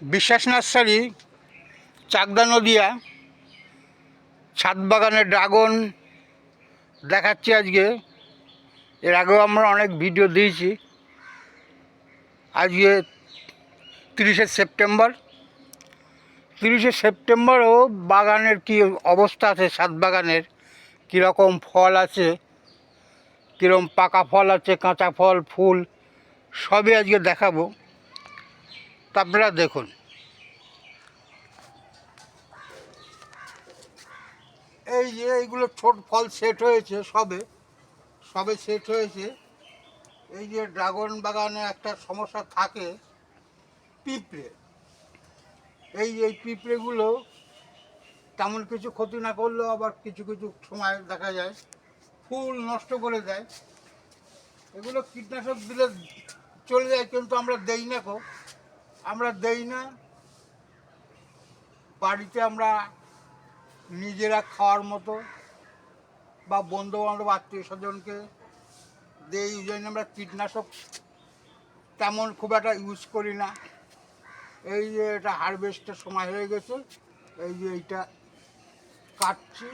বিশ্বাস নার্সারি, চাকদা নদিয়া ছাদ বাগানের ড্রাগন দেখাচ্ছি আজকে। এর আগেও আমরা অনেক ভিডিও দিয়েছি। আজকে তিরিশে সেপ্টেম্বর। তিরিশে সেপ্টেম্বরও বাগানের কি অবস্থা আছে ছাদ বাগানের কীরকম ফল আছে? কীরকম পাকা ফল আছে, কাঁচা ফল, ফুল? সবই আজকে দেখাবো। আপনারা দেখুন। এই যে এইগুলো ছোট ফল সেট হয়েছে সবে সবে সেট হয়েছে। এই যে ড্রাগন বাগানে একটা সমস্যা থাকে, পিঁপড়ে। এই এই পিঁপড়েগুলো তেমন কিছু ক্ষতি না করলেও আবার কিছু কিছু সময় দেখা যায়, ফুল নষ্ট করে দেয়। এগুলো কীটনাশক দিলে চলে যায়, কিন্তু আমরা দেই না কো। আমরা দেই না। বাড়িতে আমরা নিজেরা খাওয়ার মতো বা বন্ধু বান্ধব আত্মীয় স্বজনকে দেই জন্য আমরা কীটনাশক তেমন খুব একটা ইউজ করি না। এই যে এটা হারভেস্টের সময় হয়ে গেছে, এই যে এইটা কাটছি।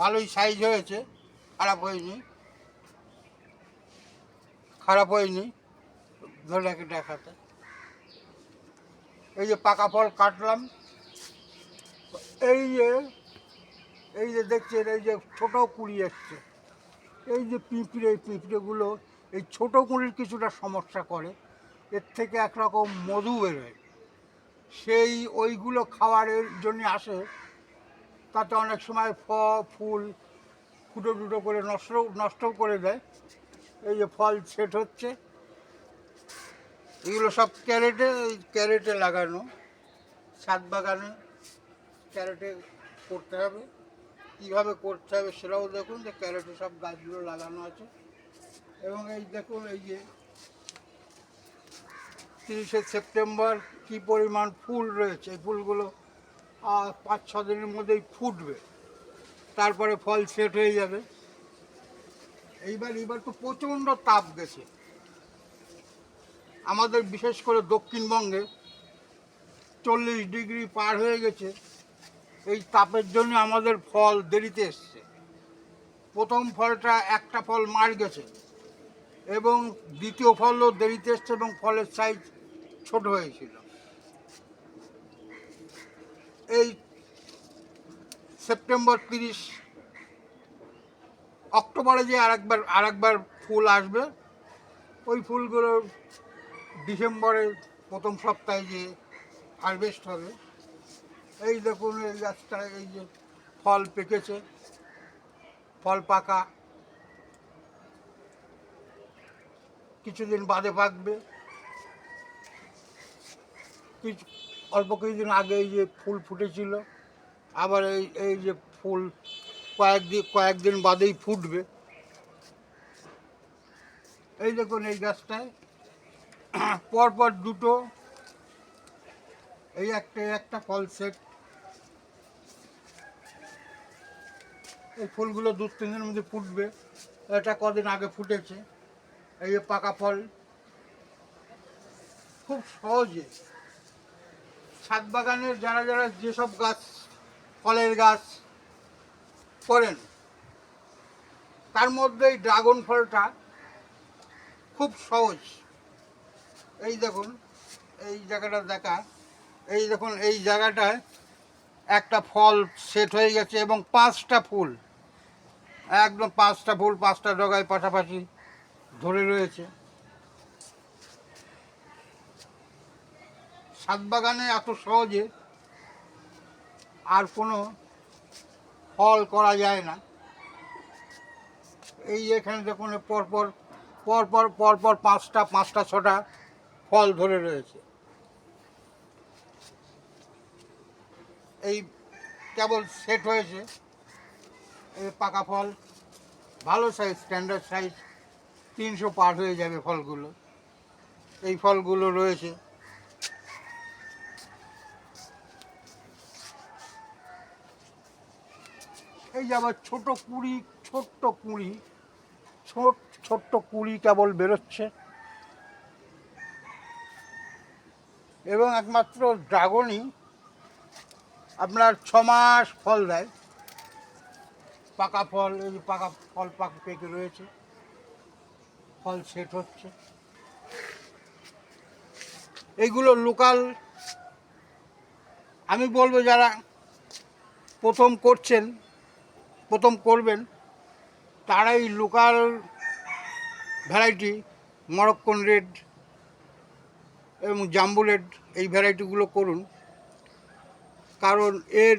ভালোই সাইজ হয়েছে, খারাপ হয়নি। খারাপ হয়নি। ধরে দেখাতে। এই যে পাকা ফল কাটলাম। এই যে এই যে দেখছেন, এই যে ছোট কুড়ি এসছে। এই যে পিঁপড়ে, এই পিঁপড়েগুলো, এই ছোট কুড়ির কিছুটা সমস্যা করে। এর থেকে একরকম মধু বেরোয়। সেই ওইগুলো খাওয়ারের জন্য আসে। তাতে অনেক সময় ফ, ফুল ফুটো টুটো করে নষ্ট নষ্টও করে দেয়। এই যে ফল সেট হচ্ছে। এগুলো সব ক্যারেটে ক্যারেটে লাগানো। ছাদ বাগানে ক্যারেটে করতে হবে। কীভাবে করতে হবে সেটাও দেখুন, যে ক্যারেটে সব গাছগুলো লাগানো আছে। এবং এই দেখুন, এই যে তিরিশে সেপ্টেম্বর কী পরিমাণ ফুল রয়েছে। এই ফুলগুলো পাঁচ, ছ দিনের মধ্যেই ফুটবে। তারপরে ফল সেট হয়ে যাবে। এইবার এইবার তো প্রচণ্ড তাপ গেছে। আমাদের বিশেষ করে দক্ষিণবঙ্গে চল্লিশ ডিগ্রি পার হয়ে গেছে। এই তাপের জন্য আমাদের ফল দেরিতে এসছে। প্রথম ফলটা একটা ফল মার গেছে এবং দ্বিতীয় ফলও দেরিতে এসছে এবং ফলের সাইজ ছোট হয়েছিল। এই সেপ্টেম্বর তিরিশ অক্টোবরে যে আরেকবার আরেকবার ফুল আসবে, ওই ফুলগুলো ডিসেম্বরে প্রথম সপ্তাহে যে হারভেস্ট হবে, এই দেখুন, এই গাছটা, এই যে ফল পেকেছে, ফল পাকা। কিছুদিন বাদে পাকবে। কিছু, অল্প কিছুদিন আগে এই যে ফুল ফুটেছিল, আবার এই এই যে ফুল কয়েকদিন কয়েকদিন বাদেই ফুটবে। এই দেখুন এই গাছটায় পরপর দুটো। এই একটা একটা ফল সেট এই ফুলগুলো দু তিন দিনের মধ্যে ফুটবে। এটা কদিন আগে ফুটেছে। এই পাকা ফল। খুব সহজে। ছাদ বাগানের যারা যারা যেসব গাছ, ফলের গাছ করেন, তার মধ্যে এই ড্রাগন ফলটা খুব সহজ। এই দেখুন, এই জায়গাটা দেখা। এই দেখুন, এই জায়গাটায় একটা ফল সেট হয়ে গেছে এবং পাঁচটা ফুল। একদম পাঁচটা ফুল, পাঁচটা ডগায় পাশাপাশি ধরে রয়েছে। ছাদ বাগানে এত সহজে আর কোনো ফল করা যায় না। এই এখানে দেখুন, পরপর পরপর পরপর পাঁচটা পাঁচটা, ছটা ফল ধরে রয়েছে। এই কেবল সেট হয়েছে। এই পাকা ফল, ভালো সাইজ স্ট্যান্ডার্ড সাইজ তিনশো পার হয়ে যাবে ফলগুলো। এই ফলগুলো রয়েছে। এই যে আবার ছোটো কুড়ি, ছোট্ট কুড়ি, ছোট, ছোট্ট কুড়ি কেবল বেরোচ্ছে। এবং একমাত্র ড্রাগনই আপনার ছ মাস ফল দেয়। পাকা ফল, এই পাকা ফল পাক পেকে রয়েছে। ফল সেট হচ্ছে। এইগুলো লোকাল। আমি বলব যারা প্রথম করছেন, প্রথম করবেন তারাই লোকাল ভ্যারাইটি মরক্কন রেড এবং জাম্বুলেট এই ভ্যারাইটিগুলো করুন। কারণ এর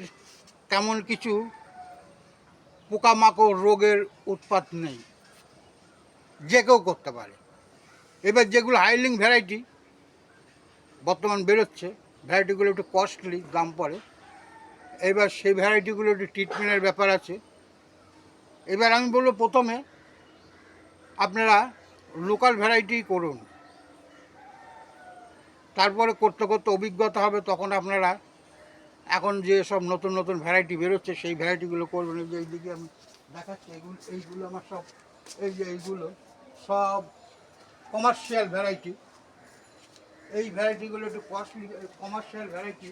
তেমন কিছু পোকামাকড় রোগের উৎপাত নেই। যে কেউ করতে পারে। এবার যেগুলো হাইলিং ভ্যারাইটি বর্তমান বেরোচ্ছে, ভ্যারাইটিগুলো একটু কস্টলি দাম পড়ে। এবার সেই ভ্যারাইটিগুলো একটু ট্রিটমেন্টের ব্যাপার আছে। এবার আমি বলব প্রথমে আপনারা লোকাল ভ্যারাইটি করুন। তারপরে করতে করতে অভিজ্ঞতা হবে তখন আপনারা এখন যে সব নতুন নতুন ভ্যারাইটি বেরোচ্ছে, সেই ভ্যারাইটিগুলো করবেন। এই যে এইদিকে আমি দেখাচ্ছি এইগুলো এইগুলো আমার সব, এই যে এইগুলো সব কমার্শিয়াল ভ্যারাইটি এই ভ্যারাইটিগুলো একটু কস্টলি কমার্শিয়াল ভ্যারাইটি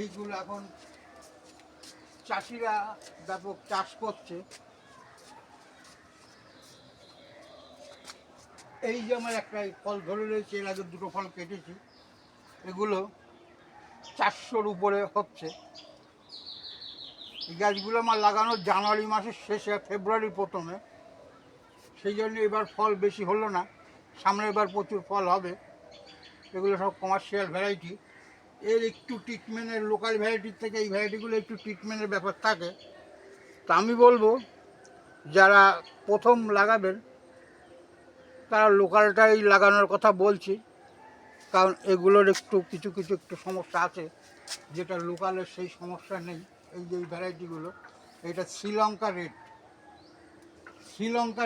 এইগুলো এখন চাষিরা ব্যাপক চাষ করছে। এই যে আমার একটা ফল ধরে রয়েছে, এর আগে দুটো ফল কেটেছি। এগুলো চারশোর উপরে হচ্ছে। এই গাছগুলো আমার লাগানো জানুয়ারি মাসের শেষে, ফেব্রুয়ারি প্রথমে। সেই জন্য এবার ফল বেশি হলো না। সামনে এবার প্রচুর ফল হবে। এগুলো সব কমার্শিয়াল ভ্যারাইটি এর একটু ট্রিটমেন্টের লোকাল ভ্যারাইটির থেকে এই ভ্যারাইটিগুলো একটু ট্রিটমেন্টের ব্যাপার থাকে। তা আমি বলব, যারা প্রথম লাগাবেন তারা লোকালটাই লাগানোর কথা বলছি। কারণ এগুলোর একটু, কিছু কিছু একটু সমস্যা আছে। যেটা লোকালের সেই সমস্যা নেই, এই যে ভ্যারাইটিগুলো এটা শ্রীলঙ্কা রেড। শ্রীলঙ্কা